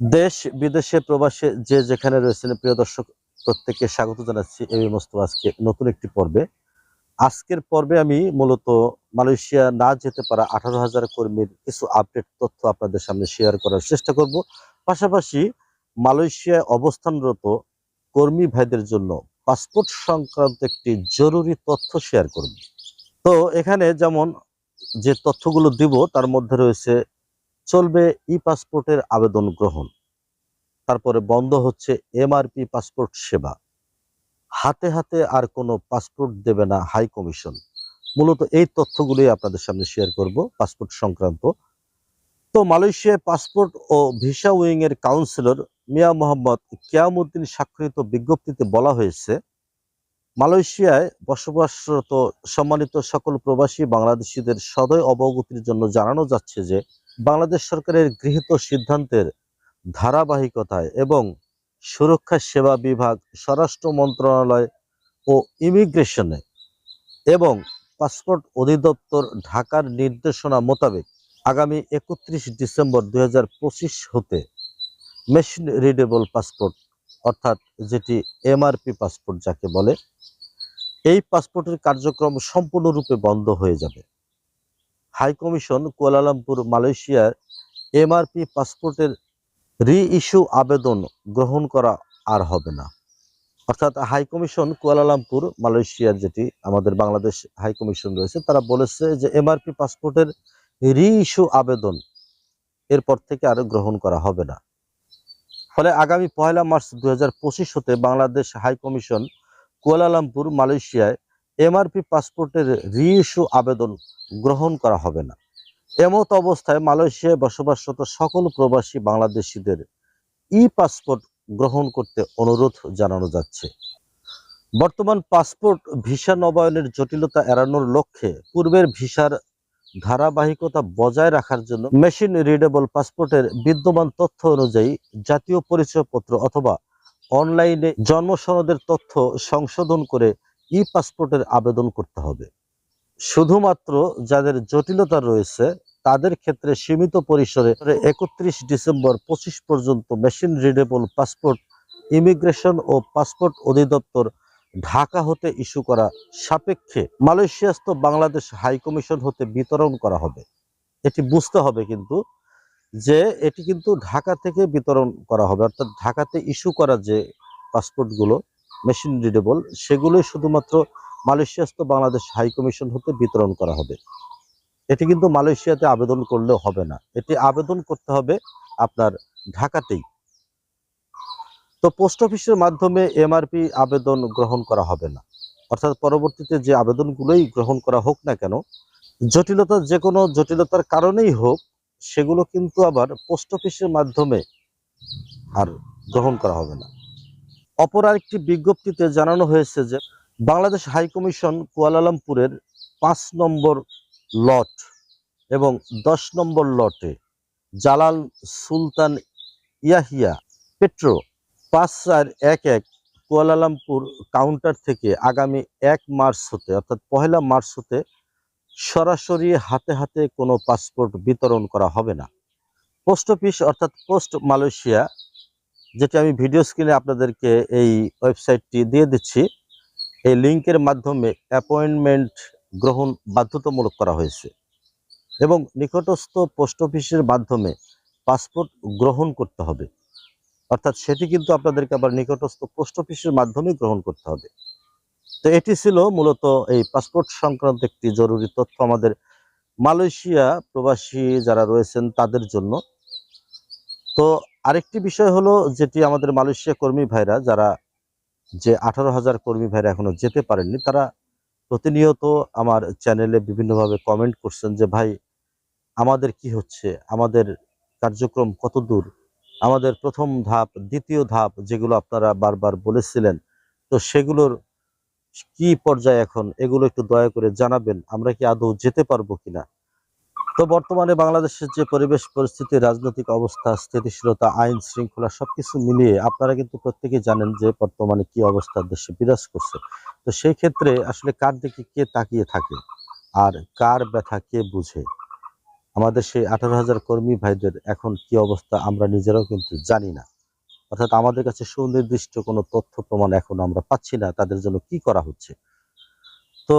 দেশ বিদেশে প্রবাসে যে যেখানে রয়েছেন প্রিয় দর্শক, প্রত্যেককে স্বাগত জানাচ্ছি এই মস্ত আজকে নতুন একটি পর্বে। আজকের পর্বে আমি মূলত মালয়েশিয়া না যেতে পারা আঠারো হাজার কর্মীর কিছু আপডেট তথ্য আপনাদের সামনে শেয়ার করার চেষ্টা করব। পাশাপাশি মালয়েশিয়ায় অবস্থানরত কর্মী ভাইদের জন্য পাসপোর্ট সংক্রান্ত একটি জরুরি তথ্য শেয়ার করব। তো এখানে যেমন যে তথ্যগুলো দিব, তার মধ্যে রয়েছে চলবে ই পাসপোর্টের আবেদন গ্রহণ। তারপরে বন্ধ হচ্ছে এমআরপি পাসপোর্ট সেবা। হাতে হাতে আর কোনো পাসপোর্ট দেবে না হাই কমিশন মূলত এই তথ্যগুলি আপনাদের সামনে শেয়ার করব পাসপোর্ট সংক্রান্ত। তো মালয়েশিয়ায় পাসপোর্ট ও ভিসা উইং এর কাউন্সিলর মিয়া মোহাম্মদ কিয়ামুদ্দিন স্বাক্ষরিত বিজ্ঞপ্তিতে বলা হয়েছে, মালয়েশিয়ায় বসবাসরত সম্মানিত সকল প্রবাসী বাংলাদেশিদের সদয় অবগতির জন্য জানানো যাচ্ছে যে বাংলাদেশ সরকারের গৃহীত সিদ্ধান্তের ধারাবাহিকতায় এবং সুরক্ষা সেবা বিভাগ, স্বরাষ্ট্র মন্ত্রণালয় ও ইমিগ্রেশনে এবং পাসপোর্ট অধিদপ্তর ঢাকার নির্দেশনা মোতাবেক আগামী একত্রিশ ডিসেম্বর দু হাজার পঁচিশ হতে মেশিন রিডেবল পাসপোর্ট, অর্থাৎ যেটি এমআরপি পাসপোর্ট যাকে বলে, এই পাসপোর্টের কার্যক্রম সম্পূর্ণরূপে বন্ধ হয়ে যাবে। হাই কমিশন কুয়ালালামপুর মালয়েশিয়ার এমআরপি পাসপোর্টের রি ইস্যু আবেদন গ্রহণ করা আর হবে না। অর্থাৎ হাই কমিশন কুয়ালালামপুর মালয়েশিয়ার যেটি আমাদের বাংলাদেশ হাই কমিশন রয়েছে, তারা বলেছে যে এমআরপি পাসপোর্টের রি ইস্যু আবেদন এরপর থেকে আর গ্রহণ করা হবে না। ফলে আগামী পয়লা মার্চ দুই হাজার পঁচিশ হতে Bangladesh high commission Kuala Lumpur মালয়েশিয়ায় এমআরপি পাসপোর্টের রি ইস্যু আবেদন গ্রহণ করা হবে না। এমত অবস্থায় মালয়েশিয়ায় বসবাসরত সকল প্রবাসী বাংলাদেশিদের ই পাসপোর্ট গ্রহণ করতে অনুরোধ জানানো যাচ্ছে। বর্তমান পাসপোর্ট ভিসা নবায়নের জটিলতা এড়ানোর লক্ষ্যে পূর্বের ভিসার ধারাবাহিকতা বজায় রাখার জন্য মেশিন রিডেবল পাসপোর্টের বিদ্যমান তথ্য অনুযায়ী জাতীয় পরিচয়পত্র অথবা অনলাইনে জন্ম সনদের তথ্য সংশোধন করে ই পাসপোর্টের আবেদন করতে হবে। শুধুমাত্র যাদের জটিলতা রয়েছে, তাদের ক্ষেত্রে সীমিত পরিসরে একত্রিশ ডিসেম্বর পঁচিশ পর্যন্ত মেশিন রিডেবল পাসপোর্ট, ইমিগ্রেশন ও পাসপোর্ট অধিদপ্তর ঢাকা হতে ইস্যু করা সাপেক্ষে মালয়েশিয়াস্থ বাংলাদেশ হাই কমিশন হতে বিতরণ করা হবে। এটি বুঝতে হবে কিন্তু যে এটি কিন্তু ঢাকা থেকে বিতরণ করা হবে, অর্থাৎ ঢাকাতে ইস্যু করা যে পাসপোর্টগুলো মেশিন রিডেবল সেগুলোই শুধুমাত্র মালয়েশিয়াস্থ বাংলাদেশ হাই কমিশন হতে বিতরণ করা হবে। এটি কিন্তু মালয়েশিয়াতে আবেদন করলেও হবে না। এটি আবেদন করতে হবে আপনার ঢাকাতেই। তো পোস্ট অফিসের মাধ্যমে এমআরপি আবেদন গ্রহণ করা হবে না। অর্থাৎ পরবর্তীতে যে আবেদনগুলোই গ্রহণ করা হোক না কেন, জটিলতা যে কোনো জটিলতার কারণেই হোক, সেগুলো কিন্তু আবার পোস্ট অফিসের মাধ্যমে আর গ্রহণ করা হবে না। অপর আরেকটি বিজ্ঞপ্তিতে জানানো হয়েছে যে বাংলাদেশ হাই কমিশন কুয়ালালামপুরের পাঁচ নম্বর লট এবং দশ নম্বর লটে জালাল সুলতান ইয়াহিয়া পেট্রো পাঁচ চার এক এক কুয়ালালামপুর কাউন্টার থেকে আগামী এক মার্চ হতে, অর্থাৎ পহেলা মার্চ হতে সরাসরি হাতে হাতে কোনো পাসপোর্ট বিতরণ করা হবে না। পোস্ট অফিস অর্থাৎ পোস্ট মালয়েশিয়া যেটি আমি ভিডিও স্ক্রিনে আপনাদেরকে এই ওয়েবসাইটটি দিয়ে দিচ্ছি, এই লিঙ্কের মাধ্যমে অ্যাপয়েন্টমেন্ট গ্রহণ বাধ্যতামূলক করা হয়েছে এবং নিকটস্থ পোস্ট অফিসের মাধ্যমে পাসপোর্ট গ্রহণ করতে হবে। অর্থাৎ সেটি কিন্তু আপনাদেরকে আবার নিকটস্থ পোস্ট অফিসের মাধ্যমে গ্রহণ করতে হবে। তো এটি ছিল মূলত এই পাসপোর্ট সংক্রান্ত একটি জরুরি তথ্য আমাদের মালয়েশিয়া প্রবাসী যারা রয়েছেন তাদের জন্য। তো আরেকটি বিষয় হলো যেটি আমাদের মালয়েশিয়া কর্মী ভাইরা, যারা যে আঠারো হাজার কর্মী ভাইরা এখনও যেতে পারেননি, তারা প্রতিনিয়ত আমার চ্যানেলে বিভিন্নভাবে কমেন্ট করছেন যে, ভাই, আমাদের কি হচ্ছে? আমাদের কার্যক্রম কত দূর? আমাদের প্রথম ধাপ, দ্বিতীয় ধাপ যেগুলো আপনারা বারবার বলেছিলেন, তো সেগুলোর কি পর্যায়ে এখন? এগুলো একটু দয়া করে জানাবেন। আমরা কি আদৌ যেতে পারব কিনা? তো বর্তমানে বাংলাদেশের যে পরিবেশ, পরিস্থিতি, রাজনৈতিক অবস্থা, স্থিতিশীলতা, আইন শৃঙ্খলা সবকিছু মিলিয়ে আপনারা কিন্তু প্রত্যেকেই জানেন যে বর্তমানে কি অবস্থা দেশে বিরাজ করছে। তো সেই ক্ষেত্রে আসলে কার দিকে কে তাকিয়ে থাকে আর কার ব্যথা কে বুঝে? আমাদের সেই আঠারো হাজার কর্মী ভাইদের এখন কি অবস্থা আমরা নিজেরাও কিন্তু জানি না। অর্থাৎ আমাদের কাছে সুনির্দিষ্ট কোনো তথ্য, প্রমাণ এখন আমরা পাচ্ছি না, তাদের জন্য কি করা হচ্ছে? তো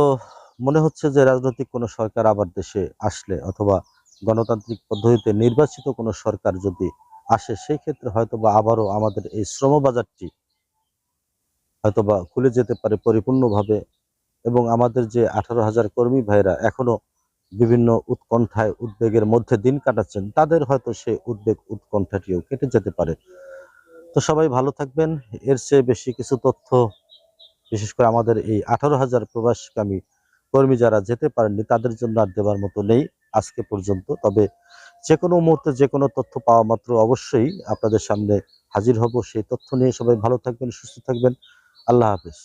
মনে হচ্ছে যে রাজনৈতিক কোনো সরকার আবার দেশে আসলে অথবা গণতান্ত্রিক পদ্ধতিতে নির্বাচিত কোনো সরকার যদি আসে সেই ক্ষেত্রে হয়তোবা আবারও আমাদের এই শ্রম বাজারটি হয়তোবা খুলে যেতে পারে পরিপূর্ণভাবে এবং আমাদের যে আঠারো হাজার কর্মী ভাইরা এখনও বিভিন্ন উৎকণ্ঠায় উদ্বেগের মধ্যে দিন কাটাচ্ছেন, তাদের হয়তো সেই উদ্বেগ উৎকণ্ঠাটিও কেটে যেতে পারে। তো সবাই ভালো থাকবেন। এর চেয়ে বেশি কিছু তথ্য, বিশেষ করে আমাদের এই আঠারো হাজার প্রবাসকামী কর্মী যারা যেতে পারেননি, তাদের জন্য আর দেওয়ার মতো নেই আজকে পর্যন্ত। তবে যে কোনো মুহূর্তে যে কোনো তথ্য পাওয়া মাত্র অবশ্যই আপনাদের সামনে হাজির হব। সেই তথ্য নিয়ে সবাই ভালো থাকবেন, সুস্থ থাকবেন। আল্লাহ হাফেজ।